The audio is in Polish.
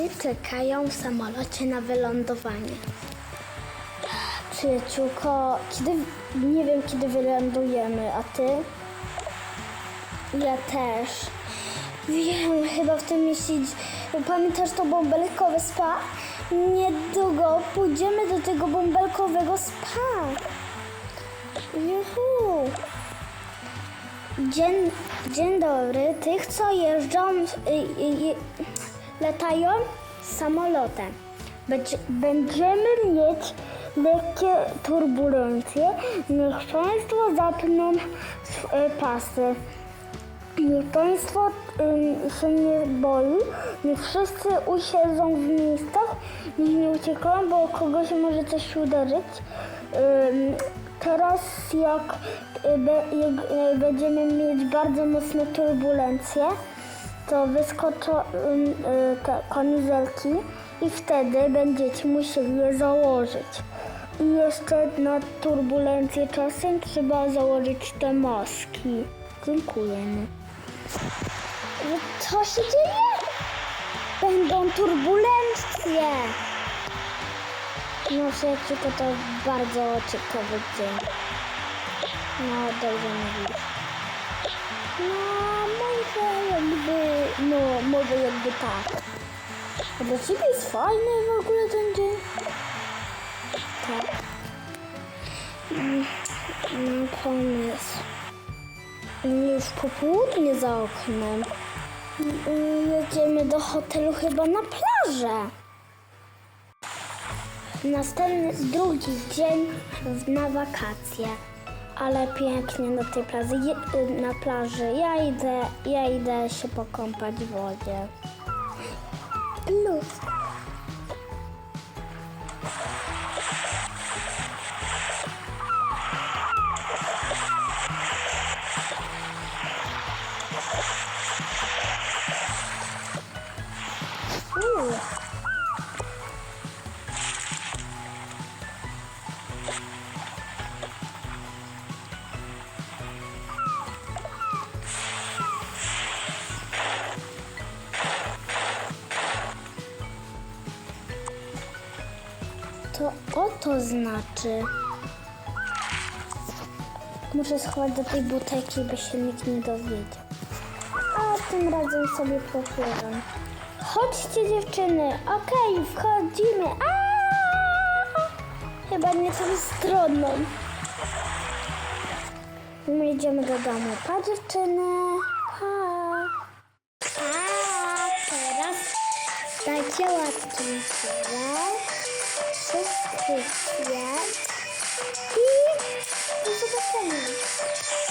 Koty czekają w samolocie na wylądowanie. Przyjaciółko, kiedy, nie wiem kiedy wylądujemy, a ty? Ja też. Wiem, chyba w tym mieście. Pamiętasz to bąbelkowe spa? Niedługo pójdziemy do tego bąbelkowego spa. Juhu. Dzień, dzień dobry. Tych, co jeżdżą, y, y, y, latają samolotem. Będzie, będziemy mieć lekkie turbulencje. Niech Państwo zapną sw- pasy. Niech Państwo się nie boi, niech wszyscy usiedzą w miejscach, niech nie uciekają, bo kogoś może coś uderzyć. Teraz jak, jak y, będziemy mieć bardzo mocne turbulencje, to wyskoczą ym, y, te kamizelki i wtedy będziecie musieli je założyć. I jeszcze na turbulencję czasem trzeba założyć te maski. Dziękujemy. Co się dzieje? Będą turbulencje. No tylko to bardzo ciekawy dzień. No dobrze mówisz. No może jakby, no może jakby tak. A dla ciebie jest fajny w ogóle ten dzień? Tak. Mm, Mam pomysł. Już popołudnie za oknem. Y, Jedziemy do hotelu chyba na plażę. Następny, drugi dzień na wakacje. Ale pięknie na tej plaży. Y, na plaży. Ja idę, ja idę się pokąpać w wodzie. Plus. To o to znaczy. Muszę schować do tej butelki, by się nikt nie dowiedział. A tym razem sobie popływam. Chodźcie dziewczyny. Okej, wchodzimy. A! Chyba nie tą stroną. My idziemy do domu. Pa dziewczyny. Pa. A teraz dajcie 6, 5 i do zobaczenia.